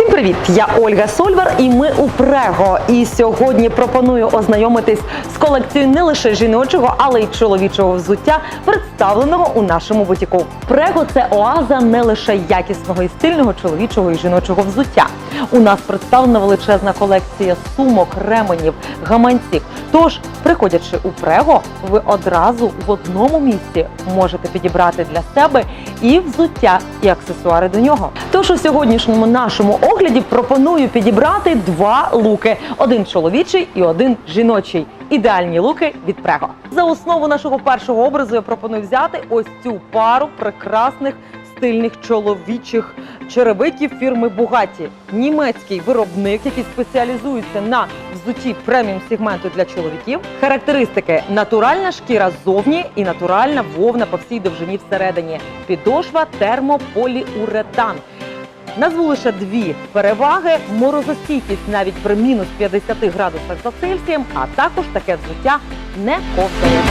привіт! Я Ольга Сольвар, і ми у Прего. І сьогодні пропоную ознайомитись з колекцією не лише жіночого, але й чоловічого взуття, представленого у нашому бутіку. Прего це оаза не лише якісного і стильного чоловічого і жіночого взуття. У нас представлена величезна колекція сумок, ременів, гаманців. Тож, приходячи у Прего, ви одразу в одному місці можете підібрати для себе і взуття, і аксесуари до нього. Тож у сьогоднішньому нашому огляді пропоную підібрати два луки: один чоловічий і один жіночий. Ідеальні луки від Прего. За основу нашого першого образу я пропоную взяти ось цю пару прекрасних стильних чоловічих черевиків фірми Бугаті. Німецький виробник, який спеціалізується на взутті преміум сегменту для чоловіків. Характеристики: натуральна шкіра ззовні і натуральна вовна по всій довжині всередині. Підошва термополіуретан. Назву лише дві переваги: морозостійкість навіть при мінус 50 градусах за Цельсієм, а також таке взуття не ковзає.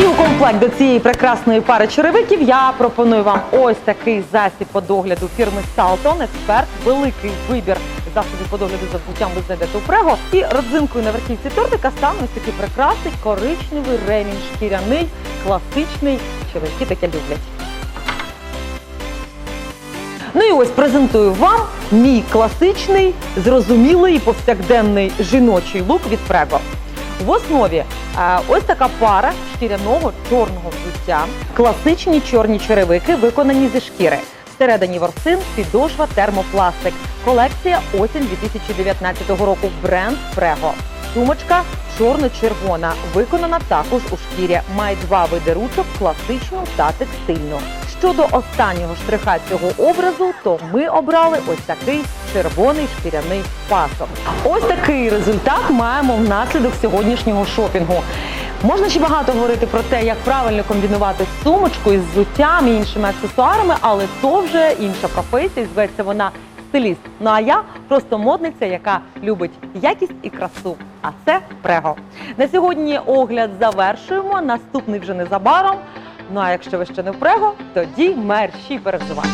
І у комплект до цієї прекрасної пари черевиків я пропоную вам ось такий засіб по догляду фірми Salton Експерт. Великий вибір засобів по догляду за взуттям ви знайдете у Прего. І родзинкою на верхівці тортика стане ось такий прекрасний коричневий ремінь шкіряний, класичний. Чоловіки таке люблять. Ну і ось презентую вам мій класичний, зрозумілий і повсякденний жіночий лук від Прего. В основі е, ось така пара шкіряного чорного взуття, класичні чорні черевики, виконані зі шкіри. Всередині ворсин підошва термопластик. Колекція осінь 2019 року. Бренд Прего. Сумочка чорно-червона, виконана також у шкірі. Має два види ручок класичну та текстильну. Щодо останнього штриха цього образу, то ми обрали ось такий червоний шкіряний пасок. Ось такий результат маємо внаслідок сьогоднішнього шопінгу. Можна ще багато говорити про те, як правильно комбінувати сумочку із взуттям і іншими аксесуарами, але то вже інша професія, зветься вона стиліст. Ну а я просто модниця, яка любить якість і красу. А це прего. На сьогодні огляд завершуємо. Наступний вже незабаром. Ну а якщо ви ще не в прего, тоді мерщій перевзувати.